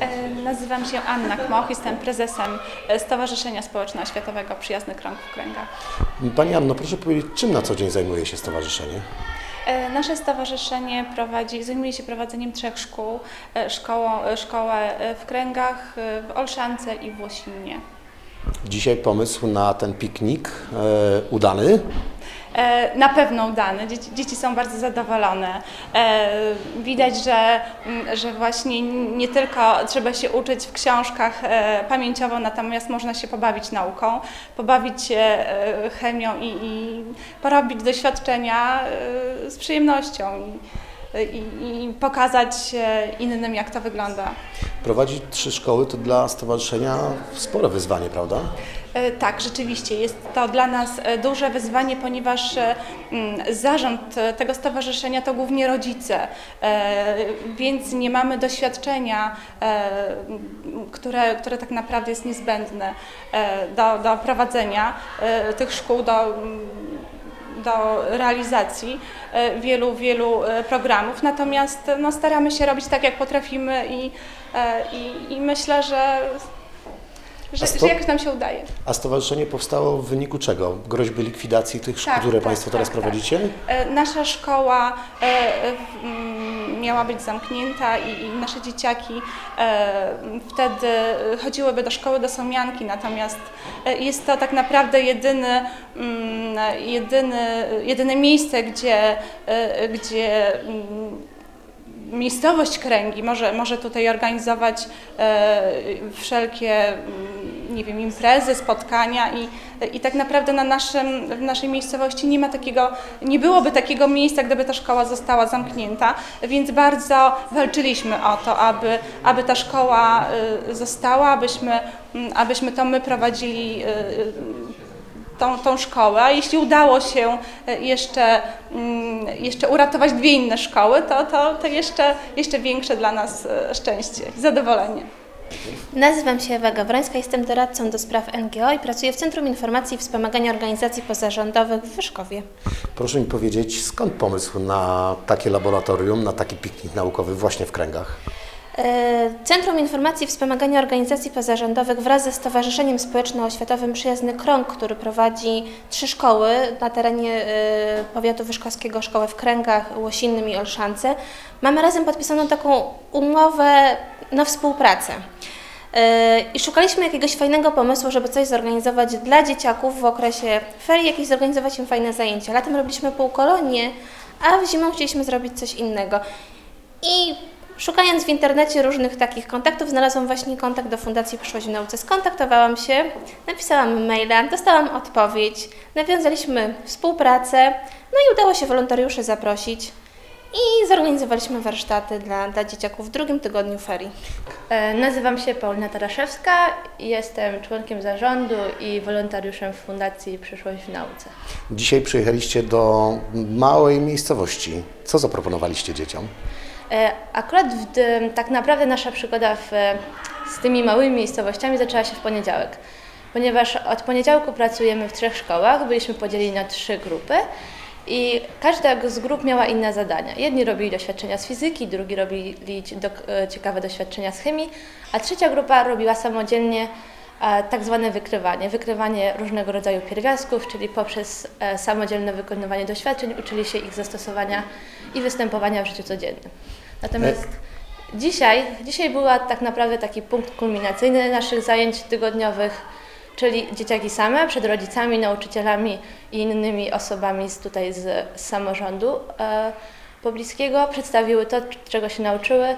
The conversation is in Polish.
E, Nazywam się Anna Kmoch, jestem prezesem e, Stowarzyszenia Społeczno-Oświatowego Przyjazny Krąg w Kręgach. Pani Anno, proszę powiedzieć, czym na co dzień zajmuje się stowarzyszenie? E, Nasze stowarzyszenie prowadzi, zajmuje się prowadzeniem trzech szkół. Szkołą, szkołę w Kręgach, w Olszance i w Łosinie. Dzisiaj pomysł na ten piknik udany. E, Na pewno udany. Dzieci, dzieci są bardzo zadowolone. E, Widać, że, że właśnie nie tylko trzeba się uczyć w książkach e, pamięciowo, natomiast można się pobawić nauką, pobawić się chemią i, i porobić doświadczenia z przyjemnością i, i, pokazać innym, jak to wygląda. Prowadzić trzy szkoły to dla stowarzyszenia spore wyzwanie, prawda? E, Tak, rzeczywiście jest to dla nas e, duże wyzwanie, ponieważ e, mm, zarząd tego stowarzyszenia to głównie rodzice, więc nie mamy doświadczenia, które, które tak naprawdę jest niezbędne do, do prowadzenia tych szkół, do mm, do realizacji e, wielu, wielu e, programów. Natomiast no, staramy się robić tak, jak potrafimy i, e, i, i myślę, że, że, sto- że jakoś nam się udaje. A stowarzyszenie powstało w wyniku czego? Groźby likwidacji tych szkół, Tak, które tak, Państwo teraz tak, tak. prowadzicie? Nasza szkoła e, e, w- miała być zamknięta i, i nasze dzieciaki e, wtedy chodziłyby do szkoły do Somianki, natomiast e, jest to tak naprawdę jedyny, mm, jedyny, jedyne miejsce, gdzie, e, gdzie mm, miejscowość Kręgi może, może tutaj organizować wszelkie, mm, nie wiem, imprezy, spotkania i, i tak naprawdę na naszym, w naszej miejscowości nie ma takiego, nie byłoby takiego miejsca, gdyby ta szkoła została zamknięta, więc bardzo walczyliśmy o to, aby, aby ta szkoła y, została, abyśmy, mm, abyśmy to my prowadzili y, y, tą, tą szkołę, a jeśli udało się jeszcze, mm, jeszcze uratować dwie inne szkoły, to, to, to jeszcze, jeszcze większe dla nas szczęście i zadowolenie. Nazywam się Ewa Gawrońska, jestem doradcą do spraw NGO i pracuję w Centrum Informacji i Wspomagania Organizacji Pozarządowych w Wyszkowie. Proszę mi powiedzieć, skąd pomysł na takie laboratorium, na taki piknik naukowy właśnie w Kręgach? E, Centrum Informacji i Wspomagania Organizacji Pozarządowych wraz ze Stowarzyszeniem Społeczno-Oświatowym Przyjazny Krąg, który prowadzi trzy szkoły na terenie e, powiatu wyszkowskiego, szkołę w Kręgach, Łosinnym i Olszance, mamy razem podpisaną taką umowę na współpracę. E, I szukaliśmy jakiegoś fajnego pomysłu, żeby coś zorganizować dla dzieciaków w okresie ferii, jakieś zorganizować im fajne zajęcia. Latem robiliśmy półkolonie, a w zimą chcieliśmy zrobić coś innego. I szukając w internecie różnych takich kontaktów, znalazłam właśnie kontakt do Fundacji Przyszłość w Nauce. Skontaktowałam się, napisałam maila, dostałam odpowiedź, nawiązaliśmy współpracę, no i udało się wolontariuszy zaprosić i zorganizowaliśmy warsztaty dla, dla dzieciaków w drugim tygodniu ferii. E, Nazywam się Paulina Taraszewska, jestem członkiem zarządu i wolontariuszem w Fundacji Przyszłość w Nauce. Dzisiaj przyjechaliście do małej miejscowości. Co zaproponowaliście dzieciom? E, Akurat w, tak naprawdę nasza przygoda w, z tymi małymi miejscowościami zaczęła się w poniedziałek, ponieważ od poniedziałku pracujemy w trzech szkołach, byliśmy podzieleni na trzy grupy i każda z grup miała inne zadania. Jedni robili doświadczenia z fizyki, drugi robili e, ciekawe doświadczenia z chemii, a trzecia grupa robiła samodzielnie e, tak zwane wykrywanie, wykrywanie różnego rodzaju pierwiastków, czyli poprzez e, samodzielne wykonywanie doświadczeń uczyli się ich zastosowania i występowania w życiu codziennym. Natomiast dzisiaj, dzisiaj była tak naprawdę taki punkt kulminacyjny naszych zajęć tygodniowych, czyli dzieciaki same przed rodzicami, nauczycielami i innymi osobami z tutaj z, z samorządu e, pobliskiego przedstawiły to, czego się nauczyły